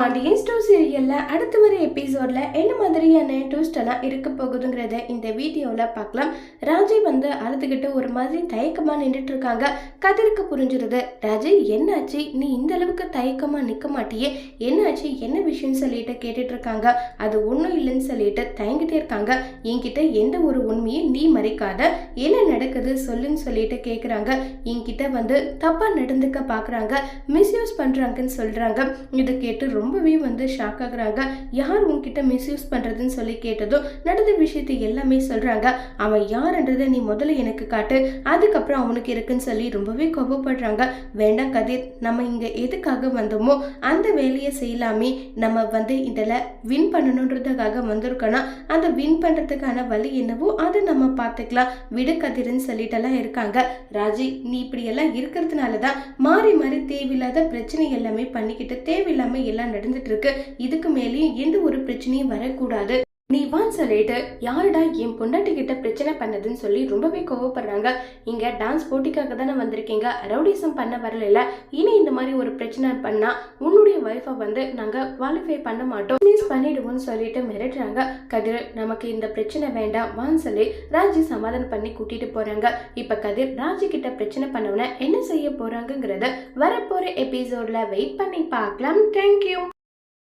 டிஎஸ்டோ சீரியலில் அடுத்து வர எபிசோடில் என்ன மாதிரியான ட்விஸ்டெல்லாம் இருக்க போகுதுங்கிறத இந்த வீடியோவில் பார்க்கலாம். ராஜி வந்து அழுதுகிட்டு ஒரு மாதிரி தயக்கமாக நின்றுட்டு இருக்காங்க. கதிருக்கு புரிஞ்சிருது ராஜி என்னாச்சு? நீ இந்த அளவுக்கு தயக்கமாக நிற்க மாட்டியே. என்னாச்சு? என்ன விஷயம்னு சொல்லிட்டு கேட்டுட்டு இருக்காங்க. அது ஒன்றும் இல்லைன்னு சொல்லிட்டு தயங்கிட்டே இருக்காங்க. என்கிட்ட எந்த ஒரு உண்மையும் நீ மறைக்காத. என்ன நடக்குது சொல்லுன்னு சொல்லிட்டு கேட்குறாங்க என்கிட்ட வந்து தப்பாக நடந்துக்க பார்க்குறாங்க மிஸ்யூஸ் பண்ணுறாங்கன்னு சொல்கிறாங்க இதை கேட்டு ரொம்பவே வந்து ஷாக் ஆகுறாங்க. யார் உன்கிட்ட மிஸ்யூஸ் பண்ணுறதுன்னு சொல்லி கேட்டதும் நடந்த விஷயத்தை எல்லாமே சொல்கிறாங்க அவன் யாருன்றதை நீ முதல்ல எனக்கு காட்டு. அதுக்கப்புறம் அவனுக்கு இருக்குன்னு சொல்லி ரொம்பவே கோபப்படுறாங்க. வேண்டாம் கதிர் நம்ம இங்கே எதுக்காக வந்தோமோ அந்த வேலையை செய்யலாமே. நம்ம வந்து இதில் வின் பண்ணணுன்றதுக்காக வந்திருக்கோன்னா அந்த வின் பண்ணுறதுக்கான வழி என்னவோ அதை நம்ம பார்த்துக்கலாம். விடு கதிர்னு சொல்லிட்டெல்லாம் இருக்காங்க. ராஜி நீ இப்படியெல்லாம் இருக்கிறதுனால தான் மாறி மாறி தேவையில்லாத பிரச்சனை எல்லாமே பண்ணிக்கிட்டு தேவையில்லாமல் எல்லாம் நடந்துட்டு இருக்கு. இதுக்கு மேலேயும் எந்த ஒரு பிரச்சனையும் வரக்கூடாது. நீ வான் சொல்லிட்டு யாருடா என் பொண்டாட்டி கிட்ட பிரச்சனை பண்ணதுன்னு சொல்லி ரொம்பவே கோவப்படுறாங்க. இங்க டான்ஸ் போட்டிக்காக தானே வந்திருக்கீங்க. ரவுடிசம் பண்ண வரல இனி இந்த மாதிரி ஒரு பிரச்சனை பண்ணா உன்னுடைய ஒய்ஃபை வந்து நாங்க குவாலிஃபை பண்ண மாட்டோம். ப்ளீஸ் பண்ணிடுவோம்னு சொல்லிட்டு மிரட்டுறாங்க. கதிர் நமக்கு இந்த பிரச்சனை வேண்டாம். வான்னு சொல்லி ராஜி சமாதானம் பண்ணி கூட்டிட்டு போறாங்க. இப்ப கதிர் ராஜி கிட்ட பிரச்சனை பண்ணவன என்ன செய்ய போறாங்கங்கிறத வரப்போற எபிசோட்ல வெயிட் பண்ணி பார்க்கலாம். தேங்க்யூ